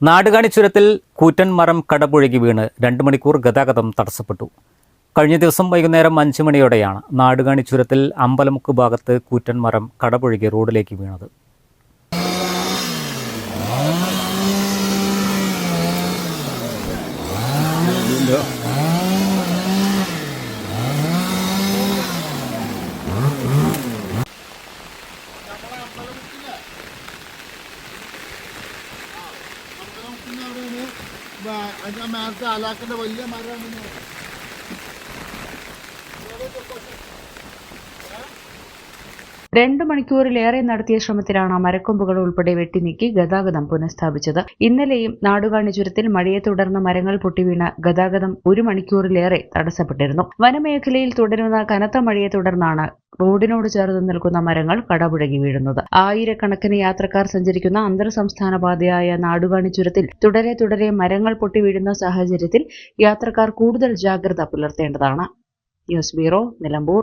Nadukani ചുരത്തിൽ കൂറ്റൻ മരം കടപുഴകി വീണ് രണ്ട് മണിക്കൂർ ഗതാഗതം തടസ്സപ്പെട്ടു. കഴിഞ്ഞ ദിവസം വൈകുന്നേരം അഞ്ച് മണിയോടെയാണ് നാടുകാണി ചുരത്തിൽ അമ്പലമുക്ക് ഭാഗത്ത് കൂറ്റൻ മരം കടപുഴകി റോഡിലേക്ക് വീണത്. അതിന്റെ മേലത്തെ അലാക്കിന്റെ വലിയ മരം രണ്ട് മണിക്കൂറിലേറെ നടത്തിയ ശ്രമത്തിലാണ് മരക്കൊമ്പുകൾ ഉൾപ്പെടെ വെട്ടിനീക്കി ഗതാഗതം പുനഃസ്ഥാപിച്ചത്. ഇന്നലെയും നാടുകാണി ചുരത്തിൽ മഴയെ തുടർന്ന് മരങ്ങൾ പൊട്ടിവീണ് ഗതാഗതം ഒരു മണിക്കൂറിലേറെ തടസ്സപ്പെട്ടിരുന്നു. വനമേഖലയിൽ തുടരുന്ന കനത്ത മഴയെ തുടർന്നാണ് റോഡിനോട് ചേർന്ന് നിൽക്കുന്ന മരങ്ങൾ കടപുഴകി വീഴുന്നത്. ആയിരക്കണക്കിന് യാത്രക്കാർ സഞ്ചരിക്കുന്ന അന്തർ സംസ്ഥാന പാതയായ നാടുകാണി ചുരത്തിൽ തുടരെ തുടരെ മരങ്ങൾ പൊട്ടി വീഴുന്ന സാഹചര്യത്തിൽ യാത്രക്കാർ കൂടുതൽ ജാഗ്രത പുലർത്തേണ്ടതാണ്. News bureau Nilambur.